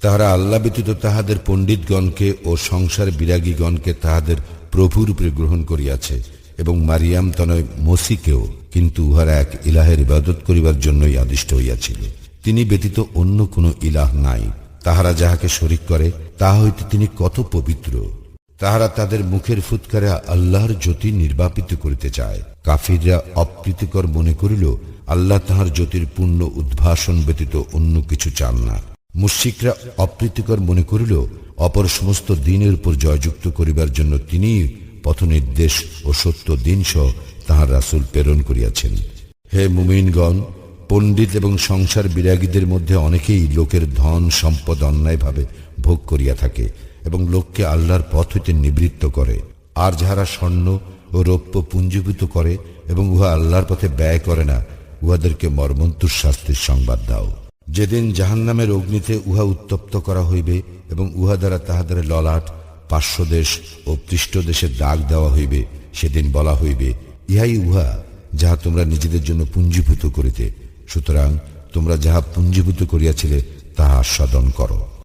তাহারা আল্লাহ ব্যতীত তাহাদের পণ্ডিতগণকে ও সংসার বিরাগীগণকে তাহাদের প্রভুরূপে গ্রহণ করিয়াছে এবং মারিয়াম তনয় মসিকেও কিন্তু উহারা এক ইলাহের ইবাদত করিবার জন্যই আদিষ্ট হইয়াছিল। তিনি ব্যতীত অন্য কোনো ইলাহ নাই। তাহারা যাহাকে শরিক করে, তাহা হইতে তিনি কত পবিত্র। তাহারা তাদের মুখের ফুৎকারে আল্লাহর জ্যোতি নির্বাপিত করিতে চায়। কাফিররা অপ্রীতিকর মনে করিল, আল্লাহ তাহার জ্যোতির পূর্ণ উদ্ভাসন ব্যতীত অন্য কিছু চান না। মুশিকরা অপ্রীতিকর মনে করিল অপর সমস্ত দিনের উপর জয়যুক্ত করিবার জন্য তিনি পথ নির্দেশ ও সত্য দিন সহ তাহার রাসুল প্রেরণ করিয়াছেন। হে মুমিনগণ, পণ্ডিত এবং সংসার বিরাগীদের মধ্যে অনেকেই লোকের ধন, সম্পদ অন্যায়ভাবে ভোগ করিয়া থাকে এবং লোককে আল্লাহর পথ হইতে নিবৃত্ত করে। আর যাহারা স্বর্ণ ও রৌপ্য পুঞ্জীভূত করে এবং উহা আল্লাহর পথে ব্যয় করে না, উহাদেরকে মর্মন্তুর শাস্তির সংবাদ দাও। যেদিন জাহান্নামের অগ্নিতে উহা উত্তপ্ত করা হইবে এবং উহা দ্বারা তাহাদের ললাট, পার্শ্বদেশ ও পৃষ্ঠদেশে দাগ দেওয়া হইবে, সেদিন বলা হইবে, ইহাই উহা যাহা তোমরা নিজেদের জন্য পুঞ্জীভূত করিতে। সুতরাং তোমরা যাহা পুঞ্জীভূত করিয়াছিলে, তাহা আস্বাদন করো।